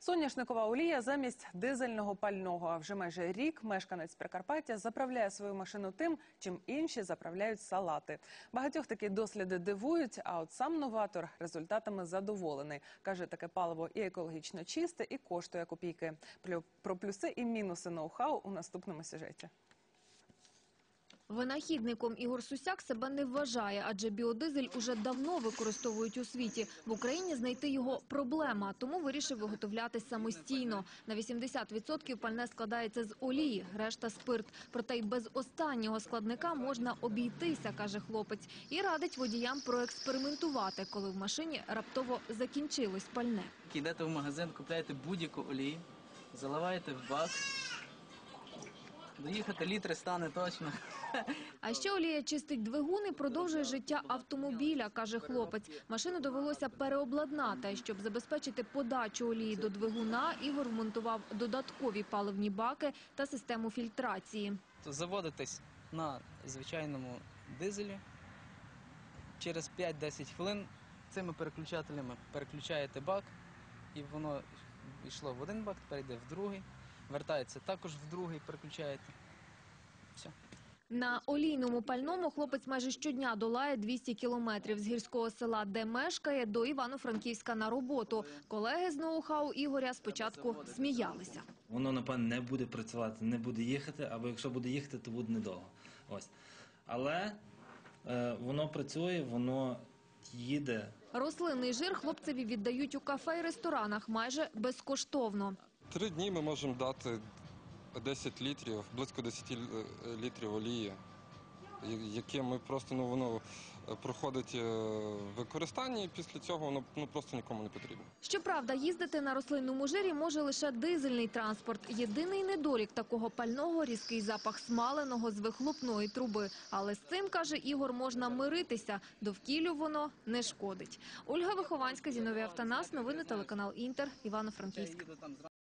Соняшникова олія замість дизельного пального. А вже майже рік мешканець Прикарпаття заправляє свою машину тим, чим інші заправляють салати. Багатьох такі досліди дивують, а от сам новатор результатами задоволений. Каже, таке паливо і екологічно чисте, і коштує копійки. Про плюси і мінуси ноу-хау у наступному сюжеті. Винахідником Ігор Сусяк себе не вважає, адже біодизель уже давно використовують у світі. В Україні знайти його проблема, тому вирішив виготовляти самостійно. На 80% пальне складається з олії, решта спирт. Проте й без останнього складника можна обійтися, каже хлопець, і радить водіям проекспериментувати, коли в машині раптово закінчилось пальне. Йдете в магазин, купляєте будь-яку олію, заливаєте в бак. Доїхати літри стане точно. А ще олія чистить двигун і продовжує життя автомобіля, каже хлопець. Машину довелося переобладнати. Щоб забезпечити подачу олії до двигуна, Ігор вмонтував додаткові паливні баки та систему фільтрації. То заводитесь на звичайному дизелі. Через 5-10 хвилин цими переключателями переключаєте бак, і воно йшло в один бак, тепер йде в другий. Вертається також в другий, переключаєте. Все. На олійному пальному хлопець майже щодня долає 200 кілометрів з гірського села, де мешкає, до Івано-Франківська на роботу. Колеги з ноу-хау Ігоря спочатку сміялися. Воно, напевно, не буде працювати, не буде їхати, або якщо буде їхати, то буде недовго. Ось. Але е, воно працює, воно їде. Рослинний жир хлопцеві віддають у кафе і ресторанах майже безкоштовно. Три дні ми можемо дати 10 літрів, близько 10 літрів олії, яке ми просто ну воно е, проходить е, використання, і після цього воно ну просто нікому не потрібно. Щоправда, їздити на рослинному жирі може лише дизельний транспорт. Єдиний недолік такого пального – різкий запах смаленого з вихлопної труби. Але з цим, каже Ігор, можна миритися. Довкіллю воно не шкодить. Ольга Вихованська, Зіновій Автонас, новини телеканал Інтер, Івано-Франківськ.